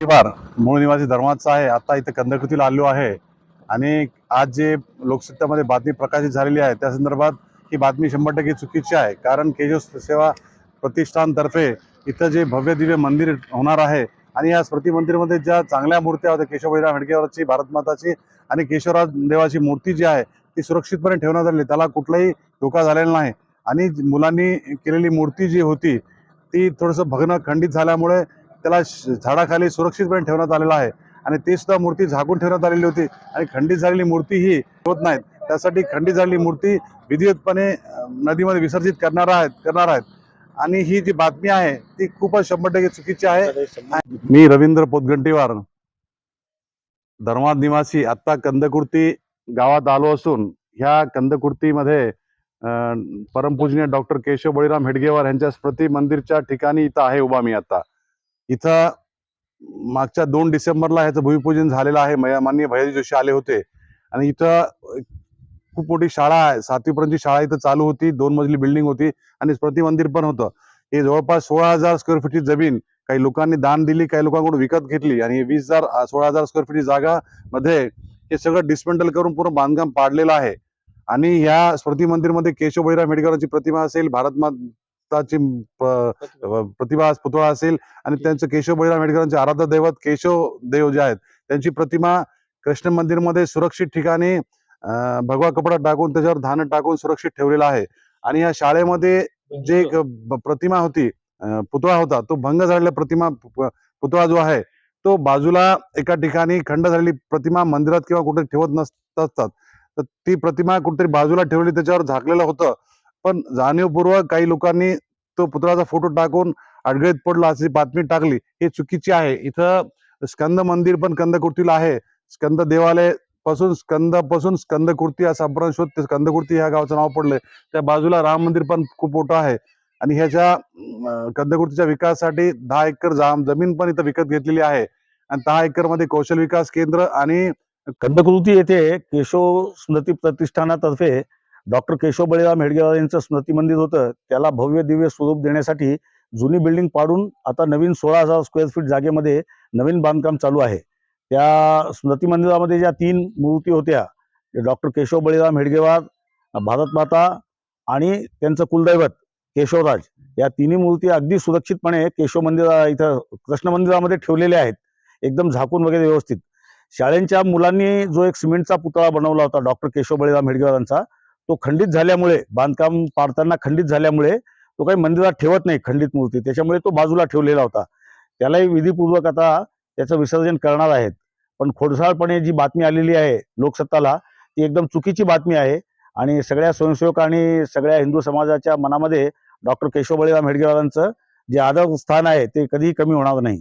फार मूळ निवासी धर्माचा आहे. आता इथं कंदकृतीला आलो आहे. आणि आज जे लोकसत्तामध्ये बातमी प्रकाशित झालेली आहे त्या संदर्भात ही बातमी शंभर टक्के चुकीची आहे. कारण केजो सेवा प्रतिष्ठानतर्फे इथं जे भव्य दिव्य मंदिर होणार आहे आणि या स्मृती मंदिरमध्ये ज्या चांगल्या मूर्त्या होत्या केशवभैराव बळीराम हेडगेवरची भारतमाताची आणि केशवराज देवाची मूर्ती जी आहे ती सुरक्षितपणे ठेवण्यात आली. त्याला कुठलाही धोका झालेला नाही. आणि मुलांनी केलेली मूर्ती जी होती ती थोडंसं भग्न खंडित झाल्यामुळे त्याला झाडाखाली सुरक्षितपणे ठेवण्यात आलेलं आहे. आणि ती सुद्धा मूर्ती झाकून ठेवण्यात आलेली होती. आणि खंडित झालेली मूर्ती ही होत नाहीत. त्यासाठी खंडित झालेली मूर्ती विधिवतपणे नदीमध्ये विसर्जित करणार आहेत करणार आहेत. आणि ही जी बातमी आहे ती खूपच शंभर टक्के चुकीची आहे. मी रवींद्र पोतगंटीवार धर्माद निवासी आत्ता कंदकुर्ती गावात आलो असून ह्या कंदकुर्तीमध्ये परमपूजनीय डॉक्टर केशव बळीराम हेडगेवार यांच्या स्मृती मंदिरच्या ठिकाणी इथं आहे उभा मी आता. इथं मागच्या दोन डिसेंबरला ह्याचं भूमिपूजन झालेलं आहे. माननीय भैयाजी जोशी आले होते. आणि इथं खूप मोठी शाळा आहे. सातवीपर्यंतची शाळा इथं चालू होती. दोन मजली बिल्डिंग होती. आणि स्मृती मंदिर पण होतं. हे जवळपास सोळा हजार स्क्वेअर फीटची जमीन काही लोकांनी दान दिली काही लोकांकडून विकत घेतली. आणि वीस हजार सोळा हजार स्क्वेअर फीटची जागा मध्ये हे सगळं डिस्मेंटल करून पूर्ण बांधकाम पाडलेलं आहे. आणि ह्या स्मृती मंदिरमध्ये केशव भैराव हेडगेवारांची प्रतिमा असेल भारत माताची प- प्रतिभा. पुतळा असेल आणि त्यांचं केशव बळीराम हेडकरांचे आराध्य दैवत केशव देव जे आहेत त्यांची प्रतिमा कृष्ण मंदिरमध्ये सुरक्षित ठिकाणी भगवा कपडा टाकून त्याच्यावर धान टाकून सुरक्षित ठेवलेला आहे. आणि या शाळेमध्ये जे प्रतिमा होती पुतळा होता तो भंग झालेला प्रतिमा पुतळा जो आहे तो बाजूला एका ठिकाणी खंड झालेली प्रतिमा मंदिरात किंवा कुठे ठेवत नसत असतात तर ती प्रतिमा कुठेतरी बाजूला ठेवली त्याच्यावर झाकलेलं होतं. पण जाणीवपूर्वक काही लोकांनी तो पुतळाचा फोटो टाकून अडगळीत पडला अशी बातमी टाकली हे चुकीची आहे. इथं स्कंद मंदिर पण कंदकुर्तीला आहे. स्कंद देवालयपासून स्कंदपासून स्कंदकुर्ती असा आपण शोध ते स्कंदकुर्ती ह्या गावाचं नाव पडलंय. त्या बाजूला राम मंदिर पण खूप मोठं आहे. आणि ह्याच्या कंदकुर्तीच्या विकासासाठी दहा एकर जाम जमीन पण इथं विकत घेतलेली आहे. आणि दहा एकरमध्ये कौशल विकास केंद्र आणि कंदकृती येथे केशव स्मृती प्रतिष्ठानातर्फे डॉक्टर केशव बळीराम हेडगेवार यांचं स्मृती मंदिर होतं. त्याला भव्य दिव्य स्वरूप देण्यासाठी जुनी बिल्डिंग पाडून आता नवीन सोळा हजार स्क्वेअर फीट जागेमध्ये नवीन बांधकाम चालू आहे. त्या स्मृती मंदिरामध्ये ज्या तीन मूर्ती होत्या डॉक्टर केशव बळीराम हेडगेवार भारतमाता आणि त्यांचं कुलदैवत केशवराज या तिन्ही मूर्ती अगदी सुरक्षितपणे केशव मंदिरा इथं कृष्ण मंदिरामध्ये ठेवलेल्या आहेत. एकदम झाकून वगैरे व्यवस्थित. शाळेंच्या मुलांनी जो एक सिमेंटचा पुतळा बनवला होता डॉक्टर केशव बळीराम हेडगेवारांचा तो खंडित झाल्यामुळे बांधकाम पाडताना खंडित झाल्यामुळे तो काही मंदिरात ठेवत नाही खंडित मूर्ती. त्याच्यामुळे तो बाजूला ठेवलेला होता. त्यालाही विधीपूर्वक आता त्याचं विसर्जन करणार आहेत. पण खोडसाळपणे जी बातमी आलेली आहे लोकसत्ताला ती एकदम चुकीची बातमी आहे. आणि सगळ्या स्वयंसेवक आणि सगळ्या हिंदू समाजाच्या मनामध्ये डॉक्टर केशव बळीराम हेडगेवारांचं जे आदर स्थान आहे ते कधीही कमी होणार नाही.